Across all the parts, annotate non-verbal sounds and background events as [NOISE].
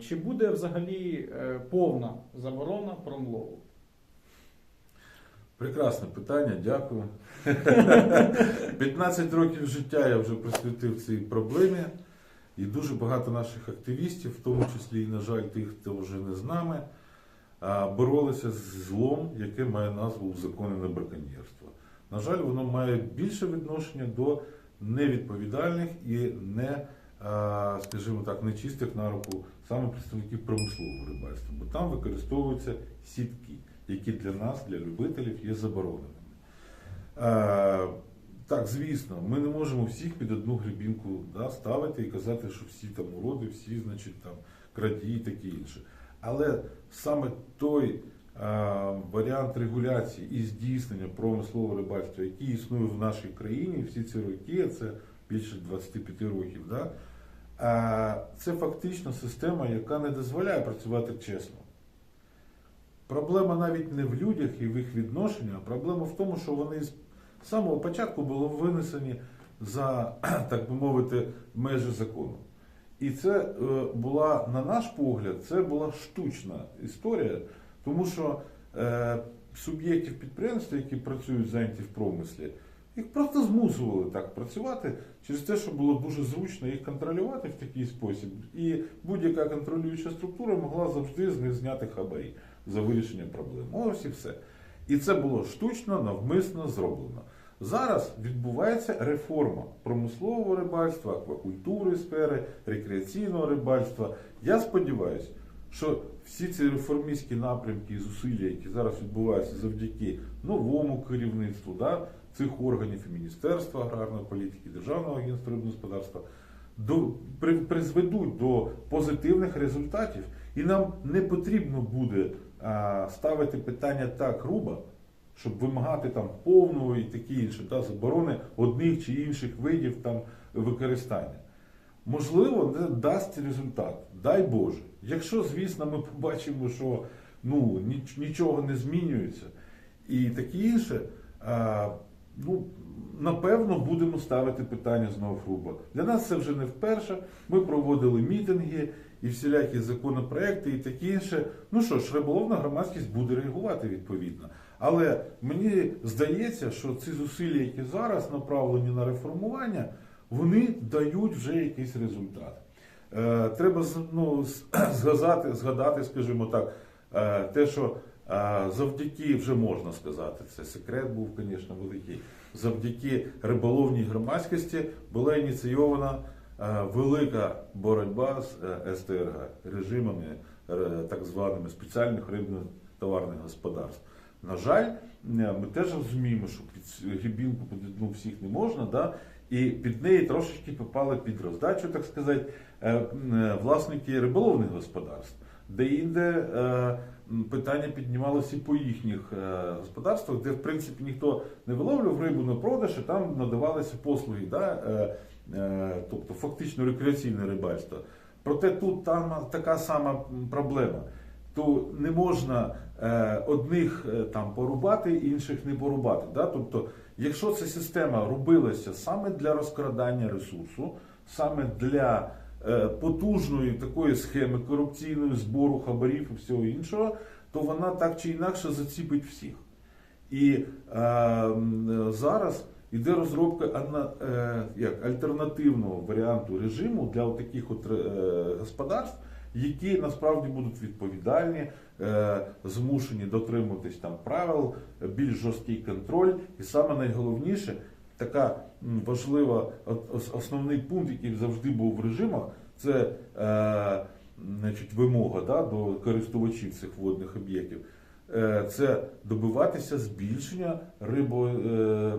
Чи буде взагалі е, повна заборона промлову? Прекрасне питання, дякую. [LAUGHS] 15 років життя я вже присвятив цій проблемі, і дуже багато наших активістів, в тому числі і, на жаль, тих, хто вже не з нами, боролися з злом, яке має назву узаконене браконьєрство. На жаль, воно має більше відношення до невідповідальних і не, скажімо так, нечистих на руку саме представників промислового рибальства, бо там використовуються сітки, які для нас, для любителів, є забороненими. Е, так, звісно, ми не можемо всіх під одну грибінку да, ставити і казати, що всі там уроди, всі, значить, там крадії таке інше. Але саме той е, варіант регуляції і здійснення промислового рибальства, який існує в нашій країні всі ці роки, це більше 25 років, да, це фактично система, яка не дозволяє працювати чесно. Проблема навіть не в людях і в їх відношенні, а проблема в тому, що вони з самого початку були винесені за, [CLEARS THROAT] так би мовити, межі закону. І це е, була, на наш погляд, це була штучна історія, тому що е, суб'єктів підприємства, які працюють зайняті в промислі, їх просто змусували так працювати через те, що було дуже зручно їх контролювати в такий спосіб. І будь-яка контролююча структура могла завжди з них зняти хабарі за вирішення проблем. Ось і все. І це було штучно, навмисно зроблено. Зараз відбувається реформа промислового рибальства, аквакультури сфери, рекреаційного рибальства. Я сподіваюся, що всі ці реформістські напрямки і зусилля, які зараз відбуваються завдяки новому керівництву да, цих органів і Міністерства аграрної політики, Державного агентства господарства, до, при, призведуть до позитивних результатів, і нам не потрібно буде а, ставити питання так грубо, щоб вимагати там повного і таке інше, да, заборони одних чи інших видів там використання. Можливо, це дасть результат. Дай Боже. Якщо, звісно, ми побачимо, що ну, ніч- нічого не змінюється і таке інше, ну, напевно, будемо ставити питання знову грубо. Для нас це вже не вперше. Ми проводили мітинги і всілякі законопроекти і таке інше. Ну що ж, риболовна громадськість буде реагувати відповідно. Але мені здається, що ці зусилля, які зараз направлені на реформування, вони дають вже якийсь результат. Е, треба ну, [CLEARS THROAT] згадати, згадати, скажімо так, е, те, що завдяки вже можна сказати, це секрет був, звісно, великий. Завдяки риболовній громадськості була ініційована велика боротьба з е, СТРГ, режимами е, так званими спеціальних рибно-товарних господарств. На жаль, ми теж розуміємо, що під грібінку одну всіх не можна, да? і під неї трошечки попали під роздачу, так сказати, е, власники риболовних господарств. Де інде е, питання піднімалося і по їхніх е, господарствах, де в принципі ніхто не виловлював рибу на продаж, і там надавалися послуги, да? е, тобто фактично рекреаційне рибальство. Проте тут там така сама проблема. То не можна одних там порубати, інших не порубати. Да? Тобто, якщо ця система робилася саме для розкрадання ресурсу, саме для потужної такої схеми корупційної збору хабарів і всього іншого, то вона так чи інакше заціпить всіх. І е, зараз іде розробка е, як, альтернативного варіанту режиму для таких от, е, господарств, які насправді будуть відповідальні, е, змушені дотримуватись там правил, більш жорсткий контроль, і саме найголовніше, така важлива основний пункт, який завжди був в режимах, це е, значить, вимога да, до користувачів цих водних об'єктів. Е, Це добиватися збільшення рибо, е,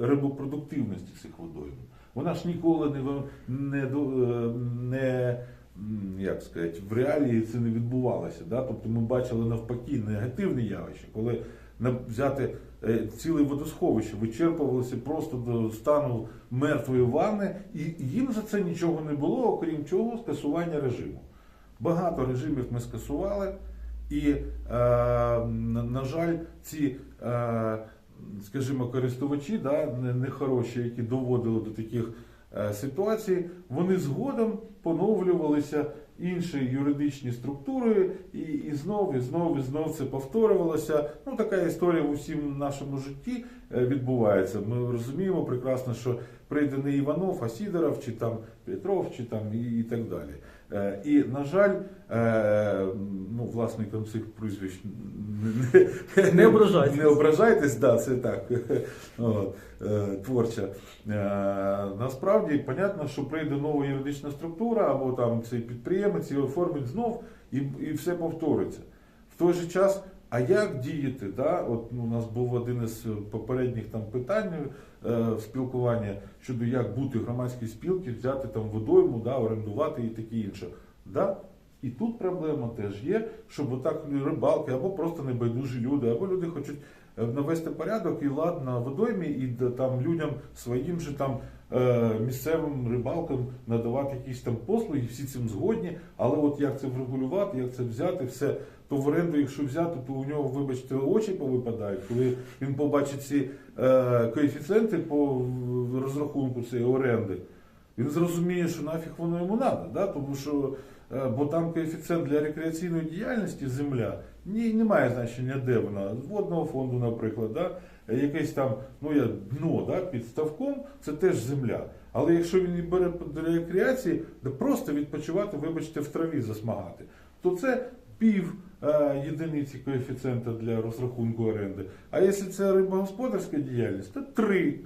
рибопродуктивності цих водойм. Вона ж ніколи не, не, е, не як сказати, в реалії це не відбувалося. Да? Тобто ми бачили навпаки негативне явище, коли взяти ціле водосховище вичерпувалося просто до стану мертвої ванни, і їм за це нічого не було, окрім чого, скасування режиму. Багато режимів ми скасували, і, е, на, жаль, ці, е, скажімо, користувачі, да, не- нехороші, які доводили до таких е, ситуацій, вони згодом поновлювалися інші юридичні структури, і, і знов, і знов, і знов це повторювалося. Ну, така історія в усім нашому житті е, відбувається. Ми розуміємо прекрасно, що прийде не Іванов, а Сідоров, чи там Петров, чи там і, і так далі. Е, І, на жаль, е, ну, власникам цих прізвищ не, не, Не ображайтесь. Не ображайтесь, да, це так. От, е, творча. Насправді, понятно, що прийде нова юридична структура, або там цей підприємець і оформить знов, і, і все повториться. В той же час, а як діяти? Да? От, ну, у нас був один із попередніх там питань е, спілкування щодо як бути громадській спілці, взяти там водойму, да, орендувати і таке інше. Да? І тут проблема теж є, щоб отак рибалки, або просто небайдужі люди, або люди хочуть е, навести порядок і лад на водоймі, і там людям своїм же там е, місцевим рибалкам надавати якісь там послуги, всі цим згодні. Але от як це врегулювати, як це взяти, все то в оренду, якщо взяти, то у нього, вибачте, очі повипадають, коли він побачить ці е, коефіцієнти по розрахунку цієї оренди. Він зрозуміє, що нафіг воно йому треба, да? тому що е, бо там коефіцієнт для рекреаційної діяльності земля ні, не має значення, де вона, з водного фонду, наприклад, да? Е, якесь там ну, я, дно да? під ставком, це теж земля. Але якщо він її бере для рекреації, де просто відпочивати, вибачте, в траві засмагати, то це пів єдиниці коефіцієнта для розрахунку оренди. А якщо це рибогосподарська діяльність, то три.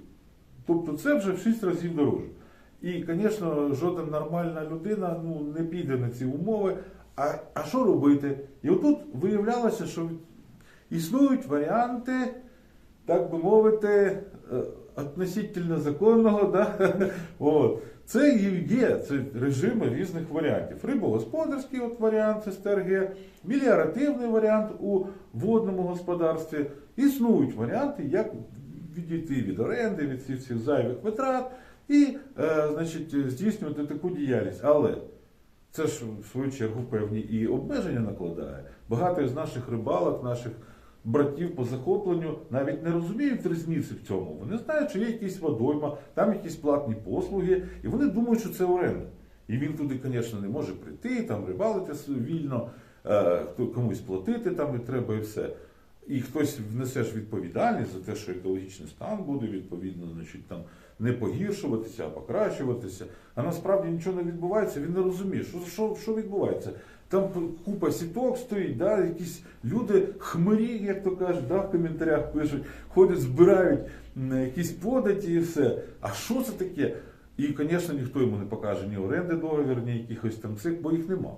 Тобто це вже в 6 разів дорожче. І, звісно, жодна нормальна людина ну, не піде на ці умови. А, а що робити? І отут виявлялося, що існують варіанти, так би мовити, е, относительно законного. Да? [LAUGHS] От. Це і є це режими різних варіантів. Рибогосподарський от варіант це СТРГ, меліоративний варіант у водному господарстві. Існують варіанти, як відійти від оренди, від всіх цих зайвих витрат і е, значить, здійснювати таку діяльність. Але це ж в свою чергу певні і обмеження накладає. Багато з наших рибалок, наших братів по захопленню навіть не розуміють різниці в цьому. Вони знають, що є якісь водойма, там якісь платні послуги, і вони думають, що це оренда. І він туди, звісно, не може прийти, там рибалити вільно, е, комусь платити там і треба і все. І хтось внесе ж відповідальність за те, що екологічний стан буде відповідно, значить там не погіршуватися, а покращуватися. А насправді нічого не відбувається, він не розуміє, що, що, що відбувається. Там купа сіток стоїть, да, якісь люди, хмирі, як то кажуть, да, в коментарях пишуть, ходять, збирають якісь податі і все. А що це таке? І, звісно, ніхто йому не покаже ні оренди договір, ні якихось там цих, бо їх нема.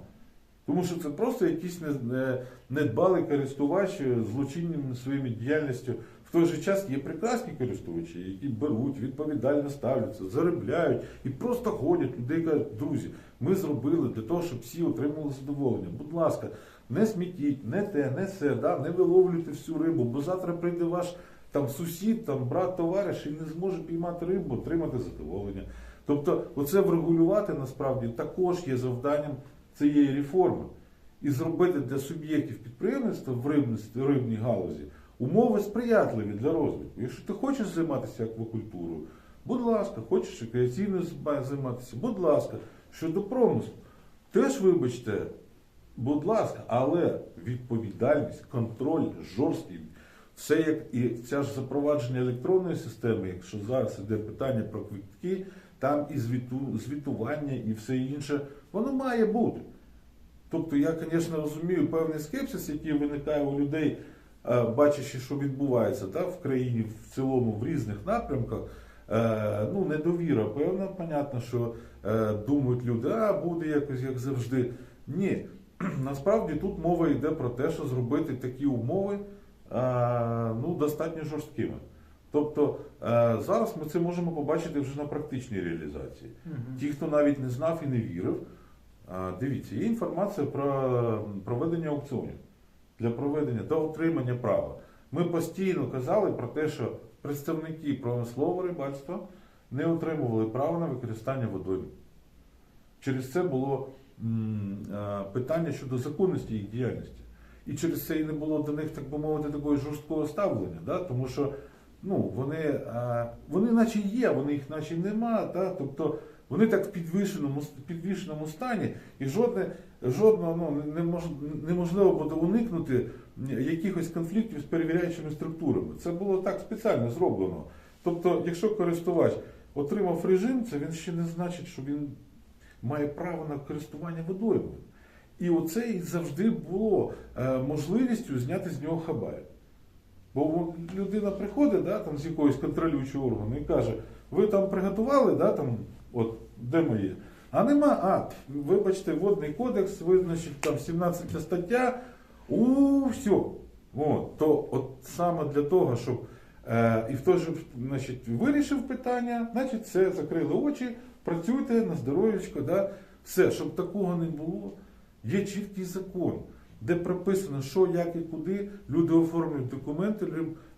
Тому що це просто якийсь не- не- недбалий користувач е, злочинним своїми діяльністю. Той же час є прекрасні користувачі, які беруть, відповідально ставляться, заробляють і просто ходять. Людей кажуть, друзі, ми зробили для того, щоб всі отримали задоволення. Будь ласка, не смітіть, не те, не все, да? не виловлюйте всю рибу, бо завтра прийде ваш там сусід, там брат, товариш і не зможе піймати рибу, отримати задоволення. Тобто, оце врегулювати насправді також є завданням цієї реформи і зробити для суб'єктів підприємництва в рибній галузі умови сприятливі для розвитку. Якщо ти хочеш займатися аквакультурою, будь ласка, хочеш рекреаційною займатися, будь ласка, щодо промислу, теж вибачте, будь ласка, але відповідальність, контроль жорсткий. Все як і ця ж запровадження електронної системи, якщо зараз іде питання про квитки, там і звіту, звітування, і все інше, воно має бути. Тобто я, звісно, розумію певний скепсис, який виникає у людей, бачачи, що відбувається да, в країні в цілому в різних напрямках. Е, Ну, недовіра, певна, понятно, що е, думають люди, а буде якось як завжди. Ні, [CLEARS THROAT] насправді тут мова йде про те, що зробити такі умови е, ну, достатньо жорсткими. Тобто е, зараз ми це можемо побачити вже на практичній реалізації. Ті, хто навіть не знав і не вірив, дивіться, є інформація про проведення аукціонів для проведення та отримання права. Ми постійно казали про те, що представники промислового рибальства не отримували право на використання водойм. Через це було питання щодо законності їх діяльності. І через це і не було до них, так би мовити, такого жорсткого ставлення. Да? Тому що ну, вони, вони наче є, вони їх наче нема. Да? Тобто Вони так в підвішеному, підвішеному стані, і жодне, жодного ну, неможливо буде уникнути якихось конфліктів з перевіряючими структурами. Це було так спеціально зроблено. Тобто, якщо користувач отримав режим, це він ще не значить, що він має право на користування водоймою. І оце і завжди було е, можливістю зняти з нього хабар. Бо людина приходить да, там, з якогось контролюючого органу і каже, ви там приготували, да, там, от, де моє? А нема, а, вибачте, водний кодекс, ви, значить, там 17 стаття, у все. От, то от саме для того, щоб е, і хто ж значить, вирішив питання, значить, все, закрили очі, працюйте на здоров'ячко, да, все, щоб такого не було. Є чіткий закон, де прописано, що, як і куди люди оформлюють документи,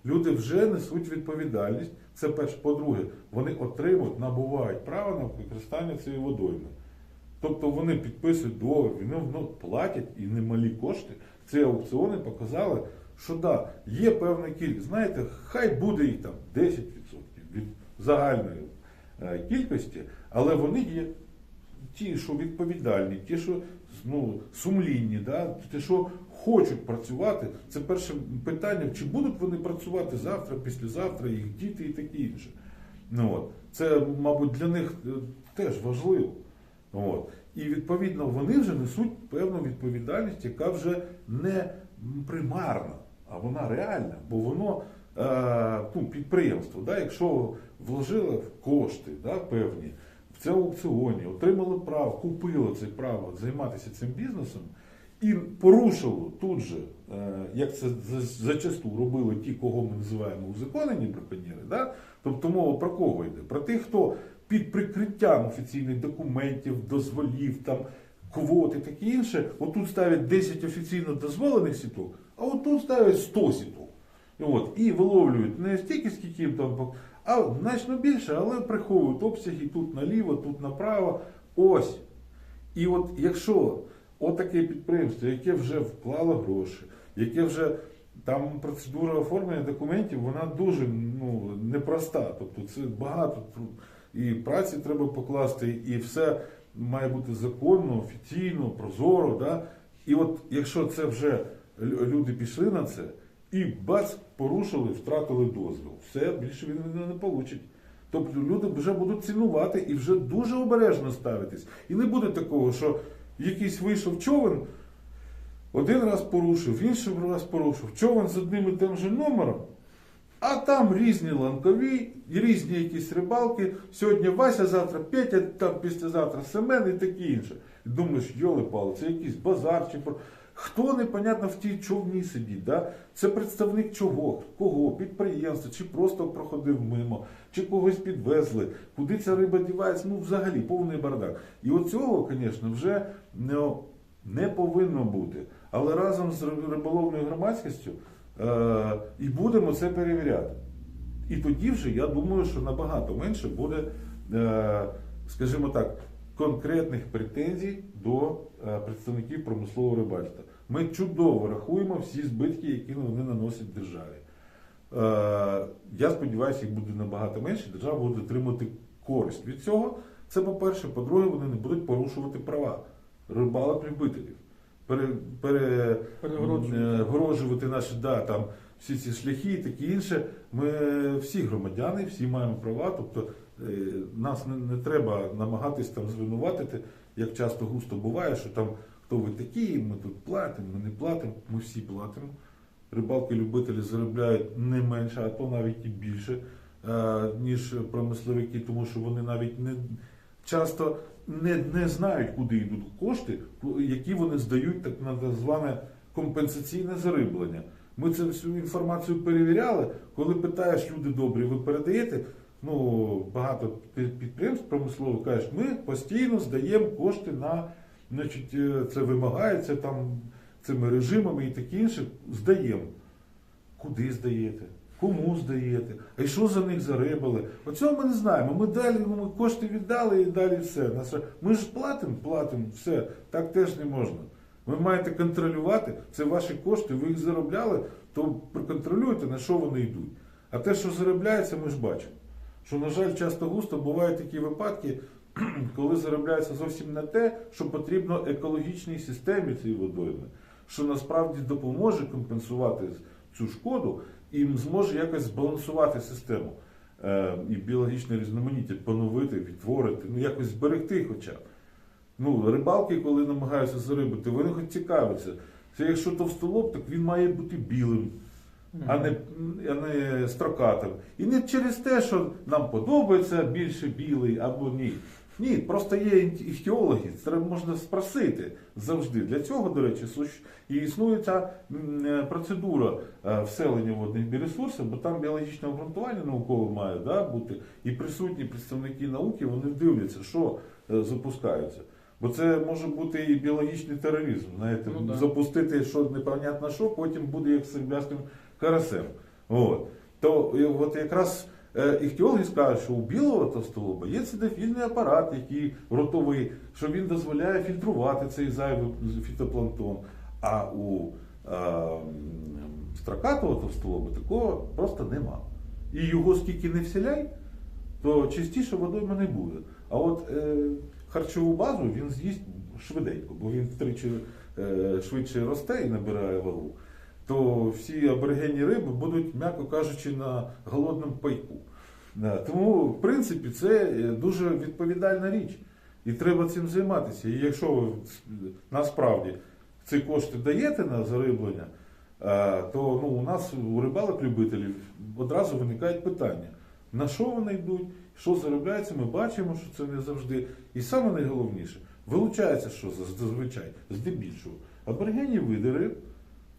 люди вже несуть відповідальність. Це перше. По-друге, вони отримують, набувають право на використання цієї водойми. Тобто вони підписують договір, вони ну, платять і немалі кошти. Ці аукціони показали, що да, є певна кількість. Знаєте, хай буде їх там 10% від загальної е, кількості, але вони є ті, що відповідальні, ті, що ну, сумлінні, да? ті, що хочуть працювати. Це перше питання, чи будуть вони працювати завтра, післязавтра, їх діти і таке інше. Ну, от. Це, мабуть, для них е, теж важливо. От. І відповідно вони вже несуть певну відповідальність, яка вже не примарна, а вона реальна, бо воно е, ну, підприємство, да, якщо вложило кошти да, певні цьому аукціоні, отримало право, купило це право займатися цим бізнесом і порушило тут же, е, як це за- зачасту робили ті, кого ми називаємо узаконені браконьєри, да? тобто мова про кого йде? Про тих, хто під прикриттям офіційних документів, дозволів, там, квот і таке інше, отут ставлять 10 офіційно дозволених сіток, а отут ставлять 100 сіток. От, і виловлюють не стільки, скільки їм там, а значно більше, але приховують обсяги тут наліво, тут направо. Ось. І от якщо отаке підприємство, яке вже вклало гроші, яке вже там процедура оформлення документів, вона дуже ну, непроста. Тобто це багато і праці треба покласти, і все має бути законно, офіційно, прозоро. Да? І от якщо це вже люди пішли на це, і бац, порушили, втратили дозвіл. Все, більше він не получить. Тобто люди вже будуть цінувати і вже дуже обережно ставитись. І не буде такого, що якийсь вийшов човен, один раз порушив, інший раз порушив. Човен з одним і тим же номером, а там різні ланкові, різні якісь рибалки. Сьогодні Вася, завтра Петя, там післязавтра Семен і таке інше. І думаєш, йоли пали, це якийсь базар чи про. Хто непонятно в тій човні сидить, да? це представник чого, кого, підприємства, чи просто проходив мимо, чи когось підвезли, куди ця риба дівається, ну взагалі повний бардак. І оцього, звісно, вже ну, не повинно бути. Але разом з риболовною громадськістю е, і будемо це перевіряти. І тоді вже я думаю, що набагато менше буде, е, скажімо так, конкретних претензій до е, представників промислового рибальства. Ми чудово рахуємо всі збитки, які вони наносять державі. Е, Я сподіваюся, їх буде набагато менше, держава буде отримати користь від цього. Це по-перше, по-друге, вони не будуть порушувати права рибалок-любителів. Пере, пере, Перегороджувати. е, наші да, там, всі ці шляхи і таке інше. Ми всі громадяни, всі маємо права. Тобто нас не, не треба намагатись там звинуватити, як часто густо буває, що там хто ви такі, ми тут платимо, ми не платимо, ми всі платимо. Рибалки-любителі заробляють не менше, а то навіть і більше, е, ніж промисловики, тому що вони навіть не часто не, не знають, куди йдуть кошти, які вони здають так зване компенсаційне зариблення. Ми цю всю інформацію перевіряли. Коли питаєш, люди добрі, ви передаєте? Ну, багато підприємств промислових кажуть, ми постійно здаємо кошти на, значить, е, це вимагається там цими режимами і таке інше. Здаємо. Куди здаєте? Кому здаєте? А й що за них зарибали? Оцього ми не знаємо. Ми далі ну, ми кошти віддали і далі все. Ми ж платимо, платимо, все. Так теж не можна. Ви маєте контролювати, це ваші кошти, ви їх заробляли, то проконтролюйте, на що вони йдуть. А те, що заробляється, ми ж бачимо. Що, на жаль, часто густо бувають такі випадки, коли заробляється зовсім не те, що потрібно екологічній системі цієї водойми, що насправді допоможе компенсувати цю шкоду і зможе якось збалансувати систему е, і біологічне різноманіття, поновити, відтворити, ну якось зберегти хоча б. Ну, рибалки, коли намагаються зарибити, вони хоч цікавляться. Це якщо товстолоб, так він має бути білим, а не, а не строкатим. І не через те, що нам подобається більше білий або ні. Ні, просто є іхтіологи, це можна спросити завжди. Для цього, до речі, і існує ця е, процедура е, вселення водних біоресурсів, бо там біологічне обґрунтування наукове має да, бути, і присутні представники науки, вони дивляться, що е, запускаються. Бо це може бути і біологічний тероризм. Знаєте, Ну, да. запустити що непонятно що, потім буде як з карасем. От. То от якраз е, іхтіологи скажуть, що у білого товстолоба є цидофільний апарат, який ротовий, що він дозволяє фільтрувати цей зайвий фітопланктон. А у е, строкатого товстолоба такого просто нема. І його скільки не вселяй, то частіше водойма не буде. А от е, харчову базу він з'їсть швиденько, бо він втричі е, швидше росте і набирає вагу, то всі аборигенні риби будуть, м'яко кажучи, на голодному пайку. Тому, в принципі, це дуже відповідальна річ. І треба цим займатися. І якщо ви насправді ці кошти даєте на зариблення, то ну, у нас у рибалок-любителів одразу виникають питання, на що вони йдуть, що заробляється, ми бачимо, що це не завжди. І саме найголовніше, вилучається, що зазвичай, здебільшого. Аборигенні види риб,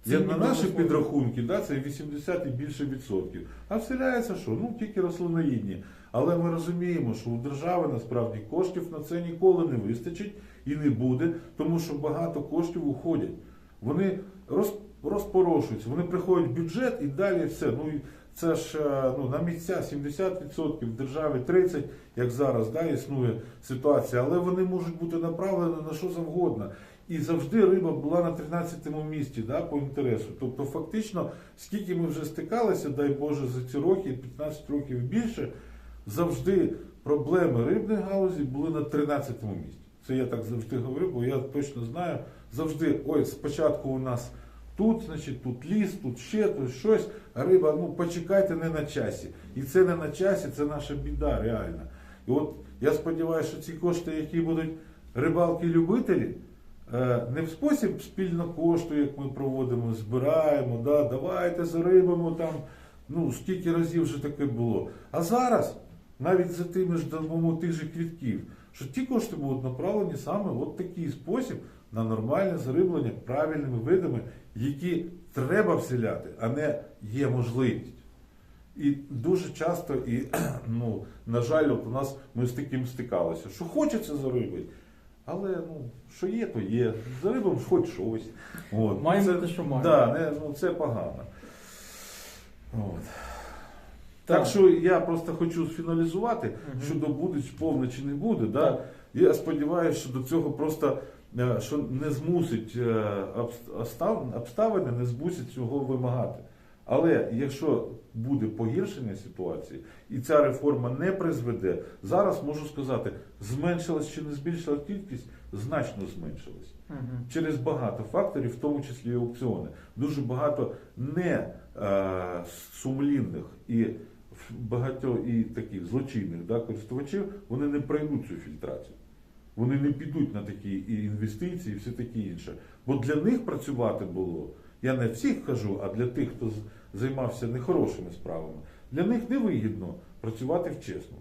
Це як на наші підрахунки, да, це 80 і більше відсотків. А вселяється що? Ну тільки рослиноїдні. Але ми розуміємо, що у держави насправді коштів на це ніколи не вистачить і не буде, тому що багато коштів уходять. Вони роз, розпорошуються, вони приходять в бюджет і далі все. Ну це ж е, ну, на місця 70%, в державі 30%, як зараз да, існує ситуація, але вони можуть бути направлені на що завгодно. І завжди риба була на 13-му місці да, по інтересу. Тобто, фактично, скільки ми вже стикалися, дай Боже, за ці роки, 15 років більше, завжди проблеми рибної галузі були на 13-му місці. Це я так завжди говорю, бо я точно знаю, завжди, ой, спочатку у нас тут, значить, тут ліс, тут ще тут щось, а риба, ну почекайте, не на часі. І це не на часі, це наша біда, реальна. І от я сподіваюся, що ці кошти, які будуть рибалки-любителі, не в спосіб спільно кошту, як ми проводимо, збираємо, да, давайте зарибимо там, ну скільки разів вже таке було. А зараз, навіть за тими ж дамо тих же квітків, що ті кошти будуть направлені саме в такий спосіб на нормальне зариблення правильними видами, які треба вселяти, а не є можливість. І дуже часто, і, [CLEARS THROAT] ну, на жаль, от у нас ми з таким стикалися, що хочеться зарибити, але ну, що є, то є. Зарибимо хоч щось. От. Маємо це, те, що маємо. Да, не, ну, це погано. От. Так. Так. що я просто хочу сфіналізувати, Мгм. що буде повне чи не буде. Да? Так. Я сподіваюся, що до цього просто е, що не змусить е, обс- обстав- обставини, не змусить цього вимагати. Але якщо буде погіршення ситуації і ця реформа не призведе, зараз можу сказати, зменшилась чи не збільшилась кількість, значно зменшилась Мгм. через багато факторів, в тому числі і аукціони. Дуже багато не е, сумлінних і багато і таких злочинних да, користувачів, вони не пройдуть цю фільтрацію. Вони не підуть на такі і інвестиції, і все таке інше. Бо для них працювати було, я не всіх кажу, а для тих, хто займався нехорошими справами, для них невигідно працювати вчесно.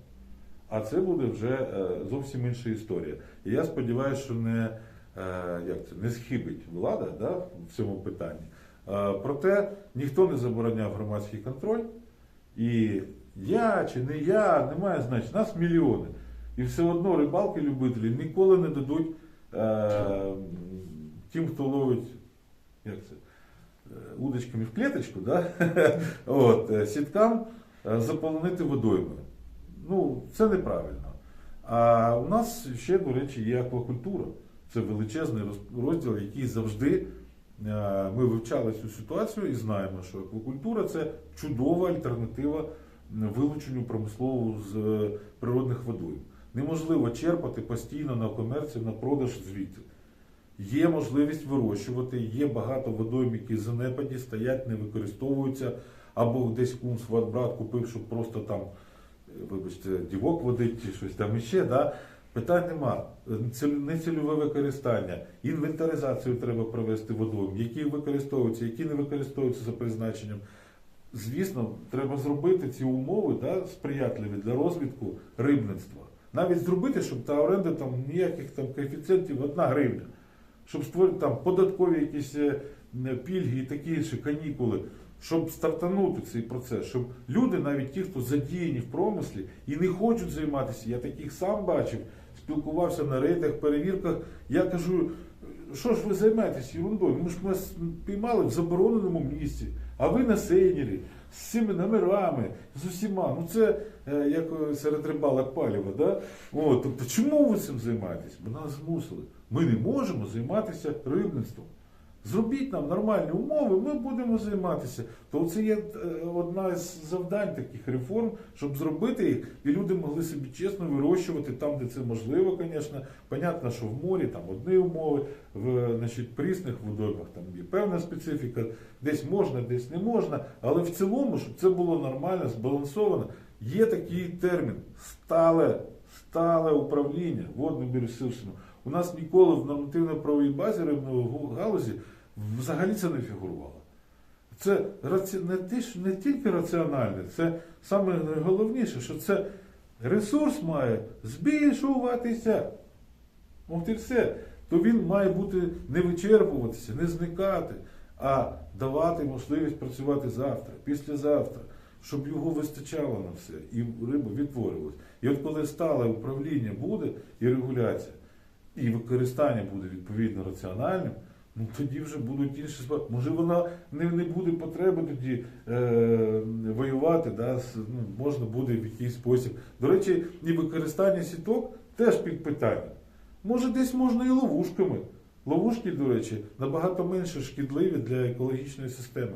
А це буде вже е, зовсім інша історія. І я сподіваюся, що не, е, як це, не схибить влада да, в цьому питанні. Е, проте ніхто не забороняв громадський контроль. І я чи не я, немає значення, нас мільйони. І все одно рибалки-любителі ніколи не дадуть е, тим, хто ловить як це, удочками в клеточку, да? [LAUGHS] От, е, сіткам е, заполонити водоймою. Ну, це неправильно. А у нас ще, до речі, є аквакультура. Це величезний розділ, який завжди е, ми вивчали цю ситуацію і знаємо, що аквакультура це чудова альтернатива вилученню промислового з е, природних водойм. Неможливо черпати постійно на комерцію, на продаж звідти. Є можливість вирощувати, є багато водойм, які занепаді, стоять, не використовуються, або десь кум сват брат купив, щоб просто там, е, вибачте, дівок водить чи щось там іще. Да? Питань нема. Нецільове використання, інвентаризацію треба провести водойм, які використовуються, які не використовуються за призначенням. Звісно, треба зробити ці умови да, сприятливі для розвитку рибництва. Навіть зробити, щоб та оренда там ніяких там коефіцієнтів одна гривня, щоб створити там податкові якісь е, пільги і такі інші канікули, щоб стартанути цей процес, щоб люди, навіть ті, хто задіяні в промислі і не хочуть займатися, я таких сам бачив, спілкувався на рейдах, перевірках. Я кажу, що ж ви займаєтесь ерундою? Ми ж нас піймали в забороненому місці, а ви на сейнері, з цими номерами, з усіма. Ну це як е, серед рибалок паліва. Да? О, тобто, чому ви цим займаєтесь? Бо нас змусили. Ми не можемо займатися рибництвом. Зробіть нам нормальні умови, ми будемо займатися. То це є е, одна з завдань таких реформ, щоб зробити їх, і люди могли собі чесно вирощувати там, де це можливо, звісно. Понятно, що в морі там одні умови, в значить, прісних водоймах там є певна специфіка, десь можна, десь не можна. Але в цілому, щоб це було нормально, збалансовано, є такий термін стале, стале управління водними ресурсами. У нас ніколи в нормативно-правовій базі рибної галузі взагалі це не фігурувало. Це не, тільки раціональне, це саме найголовніше, що це ресурс має збільшуватися. От і все. То він має бути не вичерпуватися, не зникати, а давати можливість працювати завтра, післязавтра, щоб його вистачало на все, і риба відтворювалась. І от коли стале управління буде і регуляція, і використання буде відповідно раціональним, ну тоді вже будуть інші справи. Може, вона не, не буде потреби тоді е, воювати, да, з- ну, можна буде в якийсь спосіб. До речі, і використання сіток теж під питання. Може, десь можна і ловушками. Ловушки, до речі, набагато менше шкідливі для екологічної системи.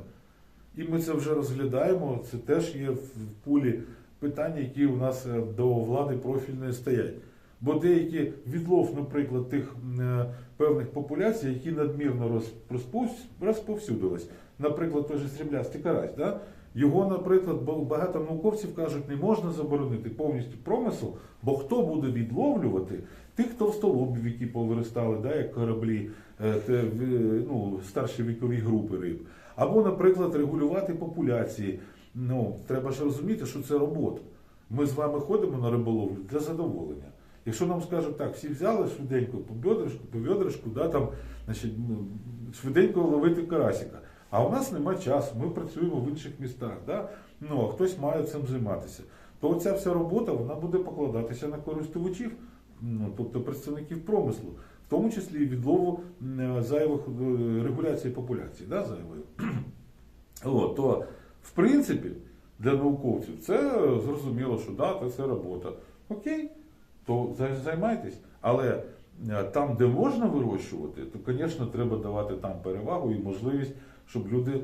І ми це вже розглядаємо. Це теж є в пулі питань, які у нас е, до влади профільної стоять. Бо деякі відлов, наприклад, тих е, певних популяцій, які надмірно розповсюдились, наприклад, той же сріблястий карась, да? його, наприклад, багато науковців кажуть, не можна заборонити повністю промисел, бо хто буде відловлювати тих товстолобів, які повиростали, да, як кораблі, е, ну, старші вікові групи риб. Або, наприклад, регулювати популяції. Ну, треба ж розуміти, що це робота. Ми з вами ходимо на риболовлю для задоволення. Якщо нам скажуть, так, всі взяли швиденько по бедришку, по бедришку, да, там, значить, ну, швиденько ловити карасика. А у нас немає часу, ми працюємо в інших містах, да? ну, а хтось має цим займатися. То оця вся робота вона буде покладатися на користувачів, ну, тобто представників промислу, в тому числі відлову м, зайвих е, регуляції популяції, да, зайвої. [CLEARS THROAT] От, то, в принципі, для науковців це зрозуміло, що да, це, це робота. Окей, то займайтесь. Але е, там, де можна вирощувати, то, звісно, треба давати там перевагу і можливість, щоб люди е,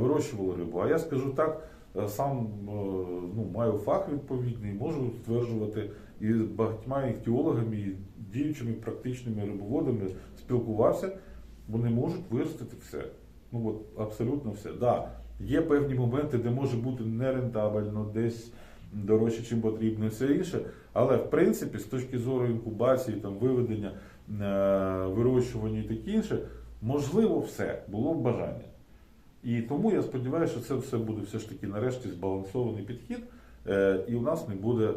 вирощували рибу. А я скажу так, е, сам е, ну, маю фах відповідний, можу стверджувати і багатьма іхтіологами, і діючими практичними рибоводами спілкувався, вони можуть виростити все. Ну от абсолютно все. Да, є певні моменти, де може бути нерентабельно, десь дорожче, чим потрібно, і все інше. Але в принципі, з точки зору інкубації, там, виведення, е, вирощування і таке інше, можливо все, було б бажання. І тому я сподіваюся, що це все буде все ж таки нарешті збалансований підхід, е, і у нас не буде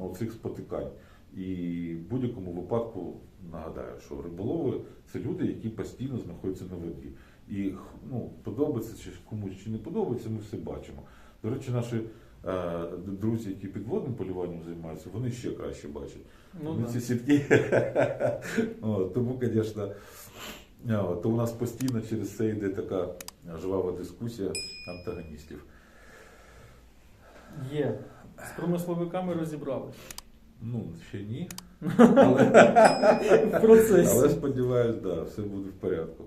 оцих спотикань. І в будь-якому випадку нагадаю, що риболови це люди, які постійно знаходяться на воді. І ну, подобається чи комусь чи не подобається, ми все бачимо. До речі, наші е, друзі, які підводним полюванням займаються, вони ще краще бачать. Ну, Вони да. ці сітки. [LAUGHS] Тому, звісно, е, то у нас постійно через це йде така жвава дискусія антагоністів. Є. З промисловиками розібралися. Ну, ще ні. [LAUGHS] Але, В процесі. Але сподіваюсь, да, все буде в порядку.